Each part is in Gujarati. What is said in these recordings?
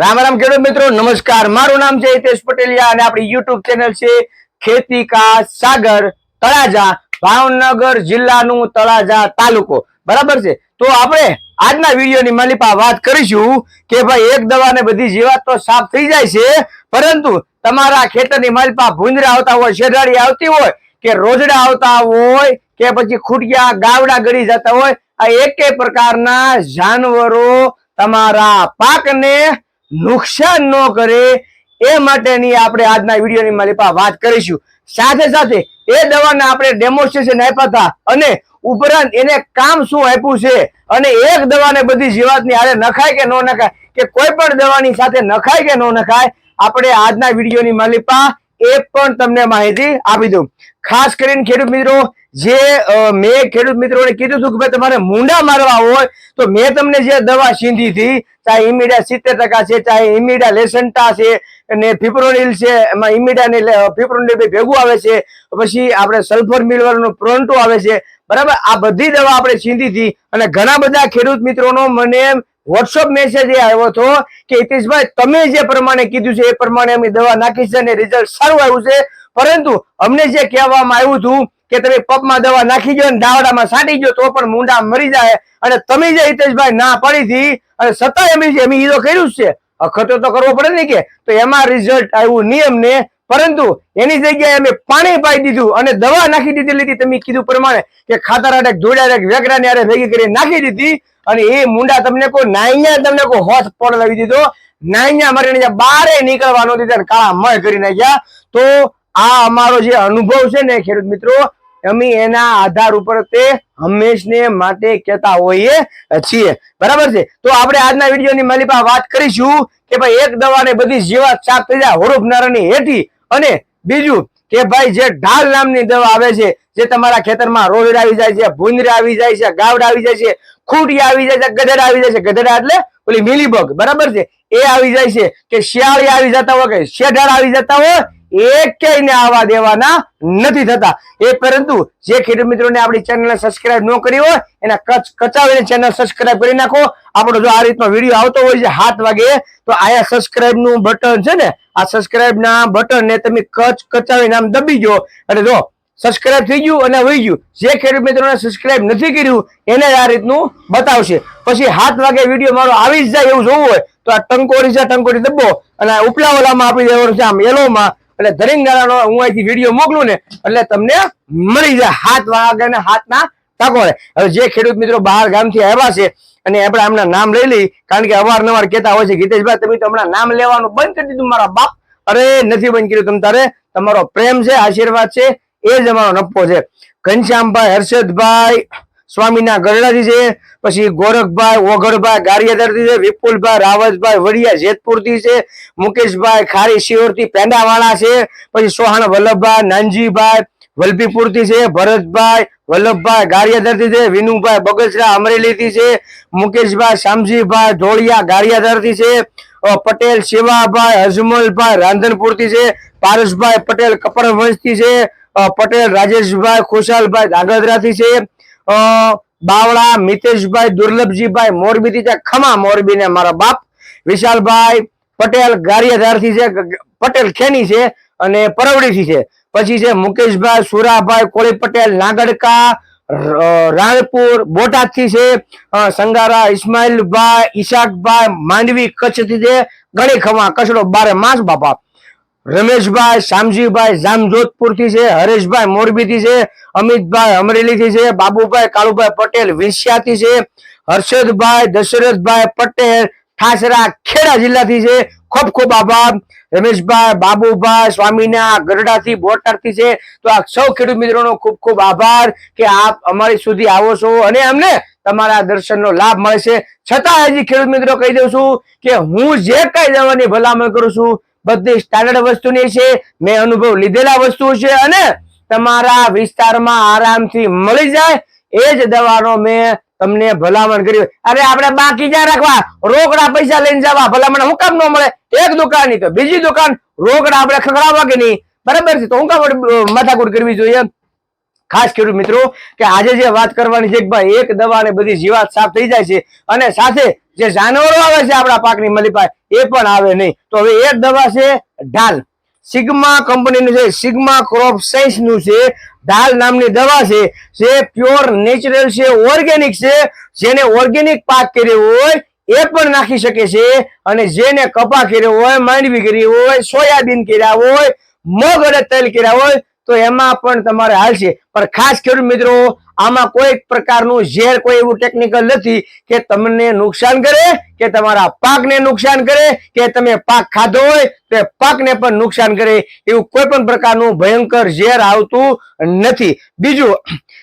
રામ રામ ખેડૂત મિત્રો, નમસ્કાર. મારું નામ છે હિતેશ પટેલિયા અને આપણી યુટ્યુબ ચેનલ છે ખેતી કા સાગર તળાજા, ભાવનગર જિલ્લાનું તળાજા તાલુકો. બરાબર છે? તો આપણે આજના વિડીયોની માલિપા વાત કરીશું કે ભાઈ એક દવાને બધી જીવાત તો સાફ થઈ જાય છે, પરંતુ તમારા ખેતરની માલિપા ભૂંદરા આવતા હોય શેઢાળી આવતી હોય, કે રોજડા આવતા હોય, કે પછી ખૂટિયા ગાવડા ગળી જતા હોય, આ એકે પ્રકારના જાનવરો તમારા પાકને નુકસાન ન કરે એ માટેની આપણે આજના વિડીયોની માલિપા વાત કરીશું. સાથે સાથે એ દવાના આપણે ડેમોન્સ્ટ્રેશન આપ્યા હતા અને ઉપરાંત એને કામ શું આપ્યું છે અને એક દવાને બધી જીવાતની આરે નખાય કે ન નખાય કે કોઈ પણ દવાની સાથે નખાય કે ન નખાય, આપણે આજના વિડીયોની માલિપા એ પણ તમને માહિતી આપી દઉં. ખાસ કરીને ખેડૂત મિત્રો, જે મેં ખેડૂત મિત્રોને કીધું હતું કે ભાઈ તમારે મૂંડા મારવા હોય, તો મેં તમને જે દવા સીંધી હતી, ચાહે ઇમિડા સિત્તેર ટકા છે, ચાહે ઇમિડા લેસન્ટા છે, અને ફિપ્રોનિલ છે, એમાં ઇમિડા ને ફિપ્રોનિલ ભેગું આવે છે પછી આપણે સલ્ફર મિલવરનું પ્રોન્ટો આવે છે. બરાબર? આ બધી દવા આપણે સીંધી હતી, અને ઘણા બધા ખેડૂત મિત્રોનો મને વોટ્સઅપ મેસેજ એ આવ્યો હતો કે હિતેશભાઈ તમે જે પ્રમાણે કીધું છે, એ પ્રમાણે અમે દવા નાખી છે અને રિઝલ્ટ સારું આવ્યું છે. પરંતુ અમને જે કહેવામાં આવ્યું હતું કે, તમે પગમાં દવા નાખી દો અને દાવડામાં સાટી દો, તો પણ મુંડા મરી જાય. અને તમે જે હિતેશભાઈ ના પડી હતી, અને સતાય અમે અમે ઈ તો કર્યું છે. અખતો તો કરવો પડે ને કે, તો એમાં રિઝલ્ટ આવ્યું નિયમ ને પરંતુ એની જગ્યાએ અમે પાણી પાઈ દીધું અને દવા નાખી દીધેલી હતી. તમે કીધું પ્રમાણે કે ખાતર અટક જોડ્યા અટક વેગરા ને ભેગી કરી નાખી દીધી અને એ મુંડા તમને કોઈ નાઈયા તમને કોઈ હોશ પડાવી દીધો. નાઈયા મારીને બારે નીકળવાનો દીધા કાળા મય કરી નાખ્યા. તો આ અમારો જે અનુભવ છે ને ખેડૂત મિત્રો, અમે એના આધાર ઉપર તે હંમેશને માટે કહેતા હોઈએ છીએ. બરાબર છે? તો આપણે આજના વિડીયોની માલિપા વાત કરીશું કે ભાઈ એક દવાને બધી જીવાત સાફ થઈ જાય હોરુપ નારાની હેઠી અને બીજું કે ભાઈ જે ઢાલ નામની દવા આવે છે, જે તમારા ખેતરમાં રોહિડ આવી જાય છે, ભૂંદરા આવી જાય છે, ગાવડા આવી જાય છે, ખૂટી આવી જાય છે, ગધેડા આવી જાય છે, ગધેડા એટલે ઓલી મિલીબગ, બરાબર છે? એ આવી જાય છે કે શિયાળી આવી જતા હોય કે શેઢાળ આવી જતા હોય એકેયને આવા દેવાના નથી થતા. એ પરંતુ જે ખેડૂત મિત્રોને આપણી ચેનલને સબસ્ક્રાઇબ ન કરી હોય, એના કચ કચાવીને ચેનલ સબસ્ક્રાઇબ કરી નાખો. આપણો જો આ રીતનો વીડિયો આવતો હોય છે હાથ વાગે, તો આયા સબસ્ક્રાઇબનું બટન છે ને, આ સબસ્ક્રાઇબ ના બટન ને તમે કચ કચાવીને આમ દબી ગયો. અને જો સબસ્ક્રાઇબ થઈ ગયું અને વહી ગયું. જે ખેડૂત મિત્રોને સબસ્ક્રાઇબ નથી કર્યું, એને આ રીતનું બતાવશે. પછી હાથ વાગે વીડિયો મારો આવી જ જાય એવું જોવું હોય, તો આ ટંકોરી છે ટંકોરી દબો અને ઉપલા ઓલામાં આપી દેવાનું છે આમ યલોમાં એટલે દાડાનો હું અહીંથી વીડિયો મોકલું ને, એટલે તમને મળી જાય હાથ વાગે ને હાથના ટકોરે હવે જે ખેડૂત મિત્રો બહાર ગામથી આવ્યા છે અને આપણે હમણાં નામ લઈ લઈ કારણ કે અવારનવાર કહેતા હોય છે, ગીતેશભાઈ, તમે તો હમણાં નામ લેવાનું બંધ કરી દીધું, મારા બાપ. અરે, નથી બંધ કર્યું, તમે તારે, તમારો પ્રેમ છે, આશીર્વાદ છે, એ જ અમારો નફો છે. ઘનશ્યામભાઈ, હર્ષદભાઈ સ્વામીના ગરડાથી છે, પછી ગોરખભાઈ ઓગળભાઈ ગારિયાદરથી છે, વિપુલભાઈ, રાવતભાઈ, વડિયા જેતપુરથી છે, મુકેશભાઈ, ખારી શિયોરથી પેંડાવાળા છે, પછી સોહાણ વલ્લભભાઈ, નાનજીભાઈ વલભીપુરથી છે, ભરતભાઈ વલ્લભભાઈ ગારિયાદરથી છે, વિનુભાઈ બગસરા અમરેલીથી છે, મુકેશભાઈ, શામજીભાઈ ઢોળિયા ગારિયાદરથી છે પટેલ, શિવાભાઈ અજમલભાઈ રાંધનપુરથી છે, પારસભાઈ પટેલ, કપરવંશથી છે પટેલ, રાજેશભાઈ, ખુશાલભાઈ દાગદરાથી છે બાવળા, મિતેશભાઈ, દુર્લભજીભાઈ મોરબીથી છે ખમા મોરબી ને મારા બાપ. વિશાલભાઈ પટેલ ગારિયાધારથી છે પટેલ ખેની છે અને પરવડીથી છે. પછી છે મુકેશભાઈ, સુરાભાઈ, કોળી પટેલ, નાગડકા રાણપુર રાણપુર, બોટાદથી છે સંગારા ઇસ્માઇલભાઈ ઈશાકભાઈ, માંડવી, કચ્છથી છે, ગણી ખમા, કચડો બારે માસ બાપા. રમેશભાઈ, શામજીભાઈ, જામજોધપુરથી છે, હરેશભાઈ મોરબીથી છે, અમિતભાઈ અમરેલીથી છે, બાબુભાઈ કાળુભાઈ પટેલ વિંસ્યાથી છે, હર્ષદભાઈ, દશરથભાઈ પટેલ, ઠાસરા ખેડા જિલ્લાથી છે. ખૂબ ખૂબ આભાર. રમેશભાઈ, બાબુભાઈ, સ્વામીના ગરડાથી, બોટાદથી છે. તો આ સૌ ખેડૂત મિત્રોનો ખૂબ ખૂબ આભાર કે આપ અમારી સુધી આવો છો અને અમને તમારા દર્શનનો લાભ મળે છે. છતાં હજી ખેડૂત મિત્રો કહી દઉં છું કે હું જે કઈ દવાની ભલામણ કરું છું બધી સ્ટાન્ડર્ડ વસ્તુની છે. મેં અનુભવ લીધેલા વસ્તુ છે અને તમારા વિસ્તારમાં આરામથી મળી જાય. એ જ દવાનો મેં તમને ભલામણ કરી અરે આપણે બાકી ક્યાં રાખવા? રોકડા પૈસા લઈને જવા. ભલામણ હું કામ ન મળે. એક દુકાનની તો બીજી દુકાન. રોકડા આપણે ખકડાવવા કે નહીં? બરાબર છે. તો હું કામ માથાકૂટ કરવી જોઈએ ખાસ ખેડૂત મિત્રો, કે આજે જે વાત કરવાની છે કે ભાઈ, એક દવા ને બધી જીવાત સાફ થઈ જાય છે અને સાથે જે જાનવરો આવે છે આપણા પાકની મલીપા એ પણ આવે નહીં. તો હવે એક દવા છે ઢાલ. સિગ્મા કંપનીનું છે સિગ્મા ક્રોપ સાયન્સનું છે, ઢાલ નામની દવા છે, જે પ્યોર નેચરલ છે, ઓર્ગેનિક છે, જેને ઓર્ગેનિક પાક કર્યો હોય, એ પણ નાખી શકે છે અને જેને કપા કર્યો હોય, માંડવી કરી હોય, સોયાબીન કર્યા હોય, મગ અને તેલ કર્યા હોય તો એમાં પણ તમારે હાલશે પણ ખાસ ખેડૂત મિત્રો, આમાં કોઈ પ્રકારનું ઝેર, કોઈ એવું ટેકનિકલ નથી કે તમને નુકસાન કરે, કે તમારા પાકને નુકસાન કરે, કે તમે પાક ખાધો હોય, તો પાકને પણ નુકસાન કરે. એવું કોઈ પણ પ્રકારનું ભયંકર ઝેર આવતું નથી. બીજું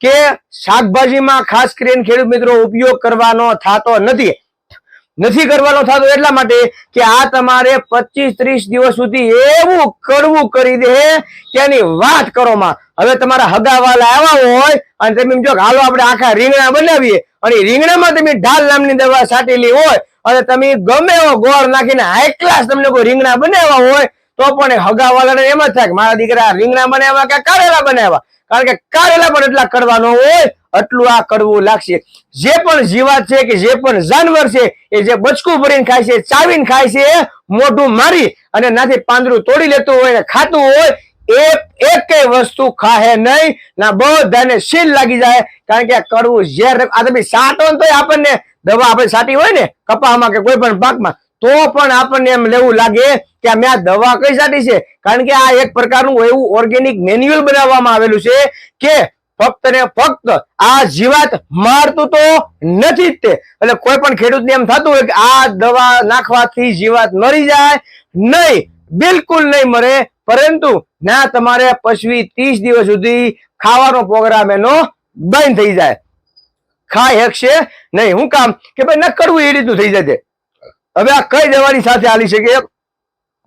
કે શાકભાજીમાં ખાસ કરીને ખેડૂત મિત્રો ઉપયોગ કરવાનો થતો નથી. નથી કરવાનો થતો એટલા માટે કે આ તમારે પચીસ ત્રીસ દિવસ સુધી એવું કડવું કરી દે ત્યાંની વાત કરો હવે તમારા હગાવાલા આવ્યા હોય અને તમે જો હાલો, આપણે આખા રીંગણા બનાવીએ. અને રીંગણામાં તમે ઢાલ નામની દવા છાંટેલી હોય અને તમે ગમે એવો ગોળ નાખીને હાઈ ક્લાસ તમને કોઈ રીંગણા બનાવ્યા હોય, તો પણ હગા હગાવાલાને એમ જ થાય મારા દીકરા રીંગણા બનાવ્યા કે કારેલા બનાવ્યા? કારણ કે કારેલા પણ એટલા કરવાનો હોય એટલું આ કડવું લાગશે. જે પણ જીવાત છે કે જે પણ જાનવર છે, એ જે બચકું ભરીને ખાય છે, ચાવીને ખાય છે, મોઢું મારી અને નાથી પાંદરું તોડી લેતું હોય ખાતું હોય, એ એક વસ્તુ ખાહે નહીં. ના, બધાને શીલ લાગી જાય. કારણ કે કડવું ઝેર આ તમે સાટો તોય આપણને દવા આપણે સાટી હોય ને કપામાં કે કોઈ પણ પાકમાં, તો પણ આપણને એમ લેવું લાગે કે આ મેં આ દવા કઈ સાટી છે? કારણ કે આ એક પ્રકારનું એવું ઓર્ગેનિક મેન્યુઅલ બનાવવામાં આવેલું છે કે ફક્ત ને ફક્ત આ જીવાત મારતું તો નથી જ તે. એટલે કોઈ પણ ખેડૂતને એમ થતું હોય કે આ દવા નાખવાથી જીવાત મરી જાય, નહીં, બિલકુલ નહીં મરે. પરંતુ ના, તમારે પછવી ત્રીસ દિવસ સુધી ખાવાનો પ્રોગ્રામ એનો બંધ થઈ જાય. ખાઈ હકશે નહીં. હું કામ કે ભાઈ ન કરવું એ રીતનું થઈ જશે હવે આ કઈ દવાની સાથે હાલી શકે?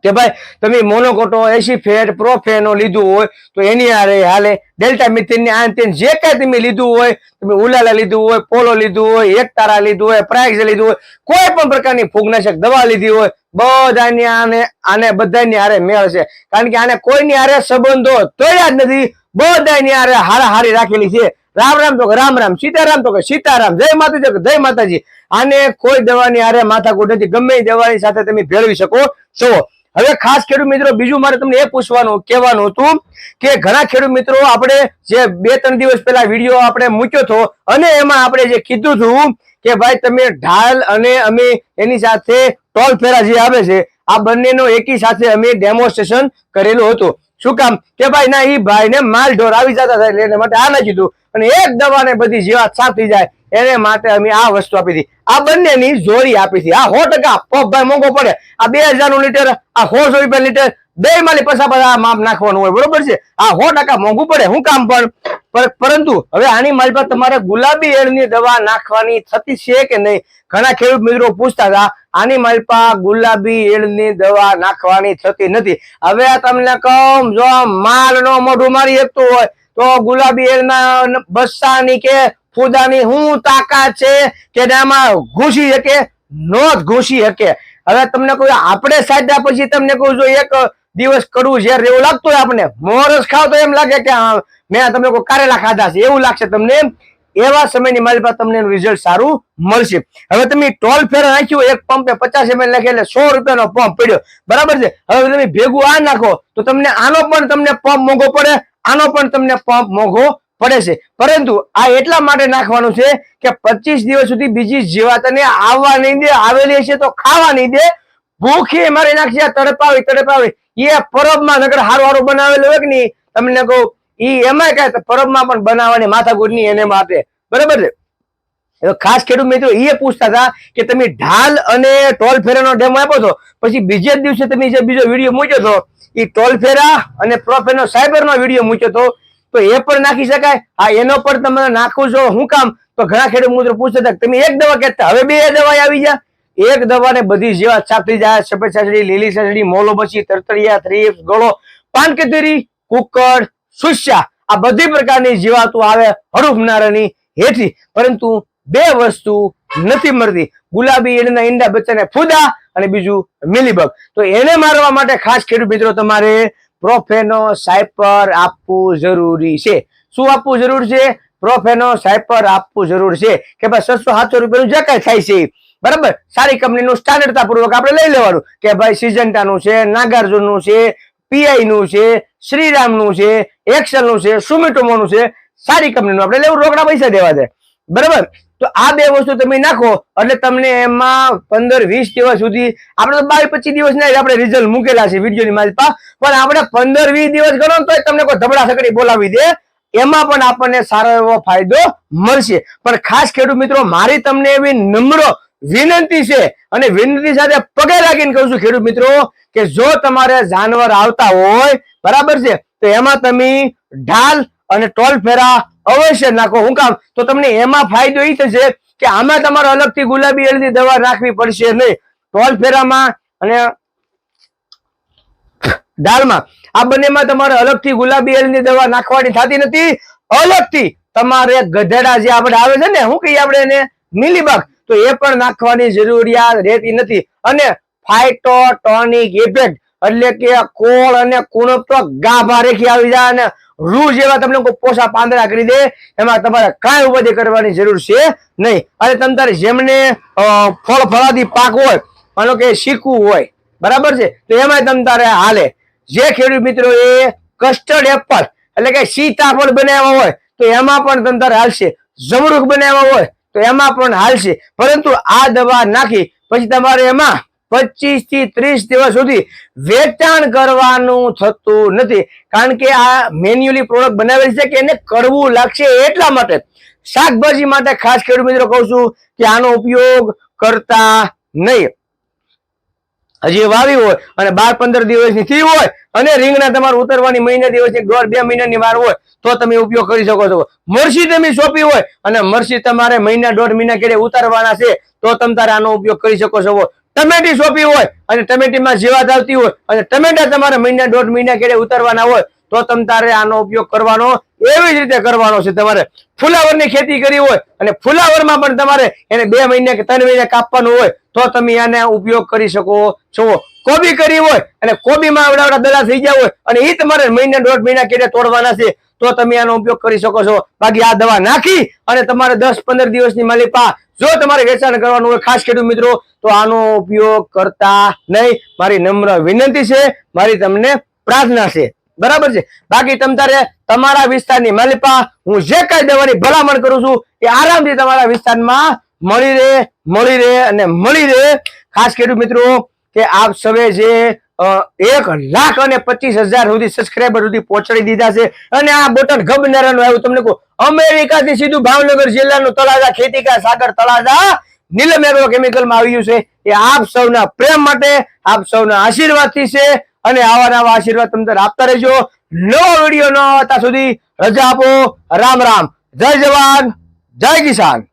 કે ભાઈ, તમે મોનોકોટો એસી ફેટ પ્રોફેનો લીધું હોય, તો એની હારે હાલે. ડેલ્ટા મિથિનની આ જે કાંઈ તમે લીધું હોય, તમે ઉલાલા લીધું હોય, પોલો લીધું હોય, એકતારા લીધું હોય, પ્રાઇઝ લીધું હોય, કોઈ પણ પ્રકારની ફૂગનાશક દવા લીધી હોય, બધાની આને આને બધાની હારે મેળ કારણ કે આને કોઈની હારે સંબંધો તોડ્યા જ નથી, બધાની હારે હારા હારી રાખેલી છે. રામ રામ તો કે રામ રામ, સીતારામ તો કે સીતારામ, જય માતાજી કે જય માતાજી. આને કોઈ દવાની હારે માથાકૂટ નથી. ગમે દવાની સાથે તમે ભેળવી શકો. છો હવે ખાસ ખેડૂત મિત્રો, બીજું મારે તમને એ પૂછવાનું, કહેવાનું હતું કે ઘણા ખેડૂત મિત્રો આપણે જે બે ત્રણ દિવસ પહેલા વીડિયો આપણે મૂક્યો હતો અને એમાં આપણે જે કીધું હતું કે ભાઈ તમે ઢાલ અને અમે એની સાથે ટોલ ફેરા જે આવે છે, આ બંનેનો એકી સાથે અમે ડેમોન્સ્ટ્રેશન કરેલું હતું. શું કામ? કે ભાઈ, ના, ઈ ભાઈ ને માલ ઢોર આવી જતા થાય એટલે માટે આ ના કીધું. અને એક દવાને બધી જીવાત સાફ થઈ જાય. એને માટે અમે આ વસ્તુ આપી હતી. આ બંનેની જોડી આપી હતી. આ સો ટકા પગ ભાઈ મોંઘો પડે. આ બે હજારનું લીટર, આ સો રૂપિયા લીટર બે માલી પૈસા પાછા માપ નાખવાનું હોય, બરોબર છે? આ સો ટકા મોંઘું પડે, હું કામ પણ? પરંતુ હવે આની માલ પર તમારે ગુલાબી એળની દવા નાખવાની થતી છે કે નહીં? ઘણા ખેડૂત મિત્રો પૂછતા હતા, આની માલપા ગુલાબી એળની દવા નાખવાની થતી નથી. હવે તમને કહું, જો માલ નો મોઢું મારી શકતું હોય, તો ગુલાબી એળના બસ્સાની કે ફૂદાની શું તાકાત છે કે આમાં ઘૂસી શકે નો જ ઘૂસી શકે. હવે તમને કહું આપણે સાધ્યા પછી તમને કહું જો એક દિવસ કડવું ઝેર એવું લાગતું હોય આપણને. મોરસ ખાવ તો એમ લાગે કે મેં તમે કોઈ કારેલા ખાધા છે. એવું લાગશે તમને એવા સમયની મારી પાસે તમને રિઝલ્ટ સારું મળશે. હવે તમે ટોલ ફેર નાખ્યું, એક પંપે પચાસ એમએલ નાખે એટલે સો રૂપિયાનો પંપ પડ્યો. બરાબર છે? હવે તમે ભેગું આ નાખો, તો તમને આનો પણ તમને પંપ મોંઘો પડે, આનો પણ તમને પંપ મોંઘો પડે છે. પરંતુ આ એટલા માટે નાખવાનું છે કે પચીસ દિવસ સુધી બીજી જીવાતને આવવા નહીં દે, આવેલી હશે તો ખાવા નહીં દે. ભૂખી મારી નાખશે તડપાવી તડપાવી. એ પરબમાં નગર હારું હારું બનાવેલું હોય કે નહીં, તમને કહું, ઈ એમાં કઈ પરબમાં પણ બનાવવાની માથાકૂટ નહીં એને માટે બરાબર છે? ખાસ ખેડૂત મિત્રો એ પૂછતા હતા કે તમે ઢાલ અને ટોલ ફેરાનો ડેમો આપ્યો છો પછી બીજે જ દિવસે તમે જે બીજો વીડિયો મૂક્યો હતો એ ટોલ ફેરા અને પ્રોફેનો સાયબરનો વીડિયો મૂક્યો હતો, તો એ પણ નાખી શકાય? હા, એનો પણ તમે નાખો છો. હું કામ? તો ઘણા ખેડૂત મિત્રો પૂછતા હતા તમે એક દવા કહેતા, હવે બે દવા આવી જા એક દવાને બધી જેવા સાફ જાય સફેદ છાછડી, લીલી છાછડી, મોલો બચી તરતરિયા થ્રીપ્સ ગળો પાનકેતરી કુકડ સુસ્યા, આ બધી પ્રકારની જીવાતો આવે હડુપનારાની હેઠી. પરંતુ બે વસ્તુ નથી મળતી. ગુલાબી એના ઈંડા બચ્ચાને ફૂદા અને બીજું મિલીબગ. તો એને મારવા માટે ખાસ ખેડૂત મિત્રો તમારે પ્રોફેનો સાયપર આપવું જરૂરી છે. શું આપવું જરૂર છે? પ્રોફેનો સાયપર આપવું જરૂર છે. કે ભાઈ સસ્તો સાતસો રૂપિયાનું જે કાંઈ થાય છે બરાબર? સારી કંપનીનું સ્ટાન્ડર્ડતાપૂર્વક આપણે લઈ લેવાનું કે ભાઈ સિજન્ટાનું છે, નાગાર્જુનનું છે, પીઆઈનું છે, શ્રીરામનું છે, એક્સેલનું છે સુમિટોમોનું છે, સારી કંપનીનું આપણે લેવું, રોકડા પૈસા દેવા દે બરાબર? તો આ બે વસ્તુ તમે નાખો, એટલે તમને એમાં પંદર, વીસ દિવસ સુધી, આપણે તો બાવીસ પચીસ દિવસ ના આપણે રિઝલ્ટ મૂકેલા છે વિડીયોની માલપા પણ આપણે પંદર, વીસ દિવસ ગણો તો તમને કોઈ ધબડા સકડી બોલાવી દે, એમાં પણ આપણને સારો એવો ફાયદો મળશે. પણ ખાસ ખેડૂત મિત્રો, મારી તમને એવી નમ્ર વિનંતી છે અને વિનંતી સાથે પગે લાગીને કહું છું, ખેડૂત મિત્રો, કે જો તમારે જાનવર આવતા હોય, બરાબર છે, તો એમાં તમે ઢાલ અને ટોલ ફેરા અવશ્ય નાખો. હું કામ? તો તમને એમાં ફાયદો એ થશે કે આમાં તમારે અલગથી ગુલાબી હળદી દવા નાખવી પડશે નહીં. ટોલ ફેરામાં અને ડાળમાં આ બંનેમાં તમારે અલગથી ગુલાબી એલની દવા નાખવાની થતી નથી. અલગથી તમારે ગધેડા જે આપણે આવે છે ને શું કહીએ આપણે એને, મિલીબગ. તો એ પણ નાખવાની જરૂરિયાત રહેતી નથી. અને ફાઇટોટોનિક ઇફેક્ટ એટલે કે કોળ અને કુણપક ગાભા રેખી આવી જાય અને રૂ જેવા તમને કોઈ પોસા પાંદડા કરી દે, એમાં તમારે કાંઈ ઉપાધિ કરવાની જરૂર છે નહીં. અને તમે તારે જેમને ફળ ફળાદી પાક હોય, માનો કે શીખવું હોય, બરાબર છે? તો એમાં તમ તારે હાલે. જે ખેડૂત મિત્રો એ કસ્ટર્ડ એપલ એટલે કે સીતાફળ બનાવ્યા હોય, તો એમાં પણ તમ તારે હાલશે. જમરૂખ બનાવ્યા હોય તો એમાં પણ હાલશે પરંતુ આ દવા નાખી, પછી તમારે એમાં પચીસથી ત્રીસ દિવસ સુધી વેચાણ કરવાનું થતું નથી. કારણ કે આ મેન્યુઅલી પ્રોડક્ટ બનાવેલ છે કે એને કરવું લાગશે એટલા માટે. શાકભાજી માટે ખાસ ખેડૂત મિત્રો કહું છું કે આનો ઉપયોગ કરતા નહીં. હજી વાવી હોય અને બાર પંદર દિવસની થી હોય અને રીંગણા તમારે ઉતરવાની મહિના દિવસની દોઢ બે મહિનાની વાર હોય, તો તમે ઉપયોગ કરી શકો છો. મરસી તમે સોંપી હોય અને મરસી તમારે મહિના દોઢ મહિના કેડે ઉતારવાના છે, તો તમે તારે આનો ઉપયોગ કરી શકો છો. ટમેટી સોંપી હોય અને ટમેટીમાં જીવાત આવતી હોય અને ટમેટા તમારે મહિના દોઢ મહિના કેડે ઉતારવાના હોય, તો તમે તારે આનો ઉપયોગ કરવાનો, એવી જ રીતે કરવાનો છે તમારે. ફુલાવરની ખેતી કરી હોય અને ફુલાવરમાં પણ તમારે એને બે મહિને કે ત્રણ મહિને કાપવાનું હોય તો તમે આને ઉપયોગ કરી શકો છો. કોબી કરી હોય અને કોબીમાં આવડા દલા થઈ ગયા હોય અને એ તમારે મહિને દોઢ મહિના કેડે તોડવાના છે, તો તમે આનો ઉપયોગ કરી શકો છો. બાકી આ દવા નાખી અને તમારે દસ પંદર દિવસની માલિપા જો તમારે વેચાણ કરવાનું હોય, ખાસ ખેડૂત મિત્રો, તો આનો ઉપયોગ કરતા નહીં. મારી નમ્ર વિનંતી છે, મારી તમને પ્રાર્થના છે. બરાબર છે? બાકી તમ તારે તમારા વિસ્તારની માલિપા હું જે કઈ દવાની ભલામણ કરું છું, એ આરામથી તમારા વિસ્તારમાં મળી રહે મળી રહે અને મળી રહે. ખાસ ખેડૂત મિત્રો, કે આપ સવે જે એક લાખ અને પચીસ હજાર સુધી સબસ્ક્રાઈબર સુધી પહોંચાડી દીધા છે અને આ બટન ગબનારાનું આવ્યું. તમને કહું, અમેરિકાથી સીધું ભાવનગર જિલ્લાનું તળાજા, ખેતીકા સાગર તળાજા, નીલમ એગ્રો કેમિકલમાં આવ્યું છે. એ આપ સૌના પ્રેમ માટે, આપ સૌના આશીર્વાદથી છે અને આવા નવા આશીર્વાદ તમને આપતા રહેજો. નવો વીડિયો ન આવતા સુધી રજા આપો. રામ રામ. જય જવાન. જય કિસાન.